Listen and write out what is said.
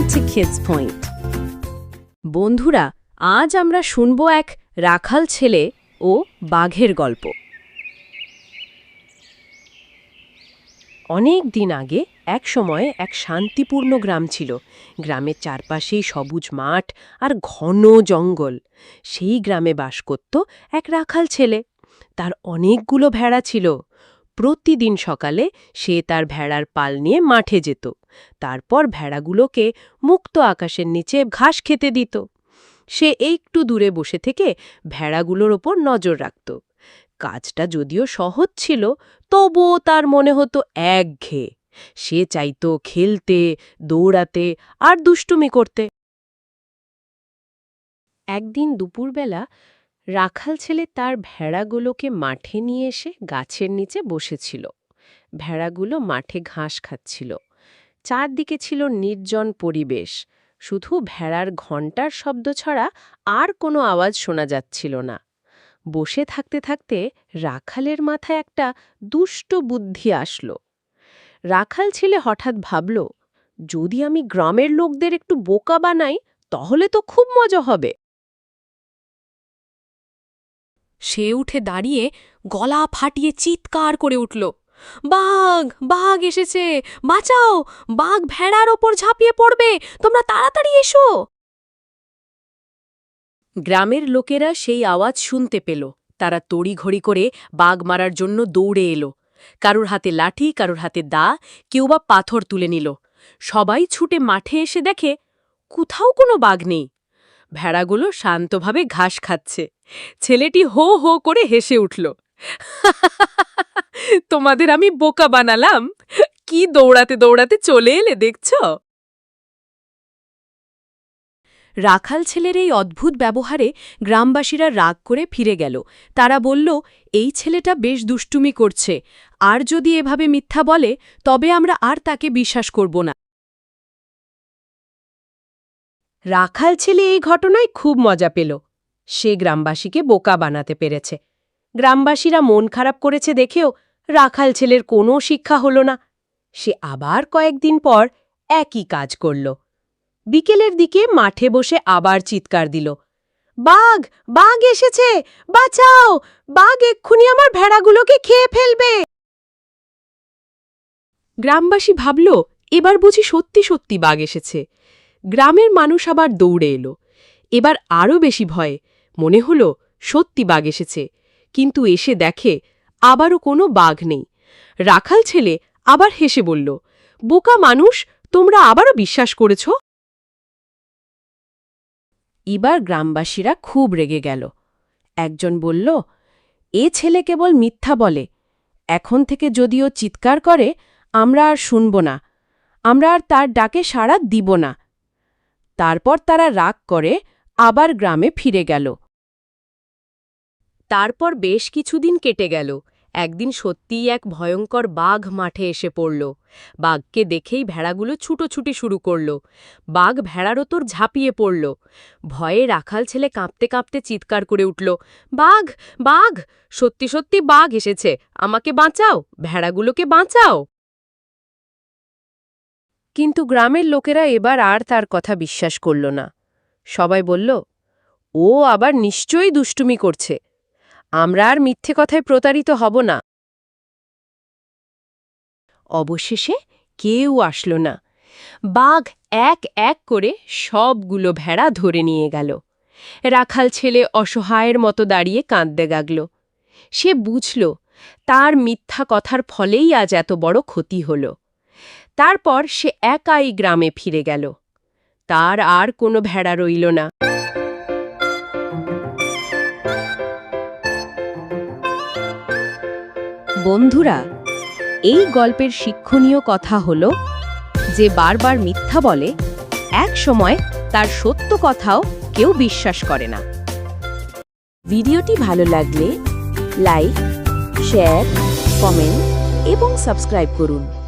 to Kids Point. বন্ধুরা, আজ আমরা শুনব এক রাখাল ছেলে ও বাঘের গল্প। অনেক দিন আগে এক সময়ে এক শান্তিপূর্ণ গ্রাম ছিল। গ্রামের চারপাশেই সবুজ মাঠ আর ঘন জঙ্গল। সেই গ্রামে বাস করত এক রাখাল ছেলে। তার অনেকগুলো ভেড়া ছিল। প্রতিদিন সকালে সে তার ভেড়ার পাল নিয়ে মাঠে যেত। তারপর ভেড়াগুলোকে মুক্ত আকাশের নিচে ঘাস খেতে দিত। সে একটু দূরে বসে থেকে ভেড়াগুলোর ওপর নজর রাখত। কাজটা যদিও সহজ ছিল, তবুও তার মনে হতো একঘেয়ে। সে চাইত খেলতে, দৌড়াতে আর দুষ্টুমি করতে। একদিন দুপুরবেলা রাখাল ছেলে তার ভেড়াগুলোকে মাঠে নিয়ে এসে গাছের নিচে বসেছিল। ভেড়াগুলো মাঠে ঘাস খাচ্ছিল। চারদিকে ছিল নির্জন পরিবেশ। শুধু ভেড়ার ঘণ্টার শব্দ ছাড়া আর কোনো আওয়াজ শোনা যাচ্ছিল না। বসে থাকতে থাকতে রাখালের মাথায় একটা দুষ্ট বুদ্ধি আসলো। রাখাল ছেলে হঠাৎ ভাবল, যদি আমি গ্রামের লোকদের একটু বোকা বানাই, তাহলে তো খুব মজা হবে। সে উঠে দাঁড়িয়ে গলা ফাটিয়ে চিৎকার করে উঠল, বাঘ বাঘ এসেছে, বাঁচাও, বাঘ ভেড়ার ওপর ঝাঁপিয়ে পড়বে, তোমরা তাড়াতাড়ি এসো! গ্রামের লোকেরা সেই আওয়াজ শুনতে পেল। তারা তড়িঘড়ি করে বাঘ মারার জন্য দৌড়ে এলো। কারুর হাতে লাঠি, কারুর হাতে দা, কেউ বা পাথর তুলে নিল। সবাই ছুটে মাঠে এসে দেখে, কোথাও কোনো বাঘ নেই। ভেড়াগুলো শান্তভাবে ঘাস খাচ্ছে। ছেলেটি হো হো করে হেসে উঠল। তোমাদের আমি বোকা বানালাম? কি দৌড়াতে দৌড়াতে চলে এলে, দেখছ? রাখাল ছেলের এই অদ্ভুত ব্যবহারে গ্রামবাসীরা রাগ করে ফিরে গেল। তারা বলল, এই ছেলেটা বেশ দুষ্টুমি করছে। আর যদি এভাবে মিথ্যা বলে, তবে আমরা আর তাকে বিশ্বাস করব না। রাখাল ছেলে এই ঘটনায় খুব মজা পেল। সে গ্রামবাসীকে বোকা বানাতে পেরেছে। গ্রামবাসীরা মন খারাপ করেছে দেখেও রাখাল ছেলের কোনো শিক্ষা হল না। সে আবার কয়েকদিন পর একই কাজ করল। বিকেলের দিকে মাঠে বসে আবার চিৎকার দিল। বাঘ বাঘ এসেছে! বাঁচাও! বাঘ এক্ষুনি আমার ভেড়াগুলোকে খেয়ে ফেলবে! গ্রামবাসী ভাবল, এবার বুঝি সত্যি সত্যি বাঘ এসেছে। গ্রামের মানুষ আবার দৌড়ে এলো। এবার আরও বেশি ভয়ে মনে হল, সত্যি বাঘ এসেছে। কিন্তু এসে দেখে আবারও কোনো বাঘ নেই। রাখাল ছেলে আবার হেসে বলল, বোকা মানুষ, তোমরা আবারও বিশ্বাস করেছ? এবার গ্রামবাসীরা খুব রেগে গেল। একজন বলল, এ ছেলে কেবল মিথ্যা বলে। এখন থেকে যদিও চিৎকার করে, আমরা আর শুনব না। আমরা আর তার ডাকে সাড়া দিব না। তারপর তারা রাগ করে আবার গ্রামে ফিরে গেল। তারপর বেশ কিছুদিন কেটে গেল। একদিন সত্যিই এক ভয়ঙ্কর বাঘ মাঠে এসে পড়ল। বাঘকে দেখেই ভেড়াগুলো ছুটোছুটি শুরু করল। বাঘ ভেড়ার ওতর ঝাঁপিয়ে পড়ল। ভয়ে রাখাল ছেলে কাঁপতে কাঁপতে চিৎকার করে উঠল, বাঘ বাঘ! সত্যি সত্যি বাঘ এসেছে। আমাকে বাঁচাও! ভেড়াগুলোকে বাঁচাও! কিন্তু গ্রামের লোকেরা এবার আর তার কথা বিশ্বাস করল না। সবাই বলল, ও আবার নিশ্চয়ই দুষ্টুমি করছে। আমরা আর মিথ্যে কথায় প্রতারিত হব না। অবশেষে কেউ আসল না। বাঘ এক এক করে সবগুলো ভেড়া ধরে নিয়ে গেল। রাখাল ছেলে অসহায়ের মতো দাঁড়িয়ে কাঁদতে গাগল সে বুঝল, তার মিথ্যা কথার ফলেই আজ এত বড় ক্ষতি হল। তারপর সে একাই গ্রামে ফিরে গেল। তার আর কোনো ভেড়া রইল না। বন্ধুরা, এই গল্পের শিক্ষণীয় কথা হল যে বারবার মিথ্যা বলে এক সময় তার সত্য কথাও কেউ বিশ্বাস করে না। ভিডিওটি ভালো লাগলে লাইক, শেয়ার, কমেন্ট এবং সাবস্ক্রাইব করুন।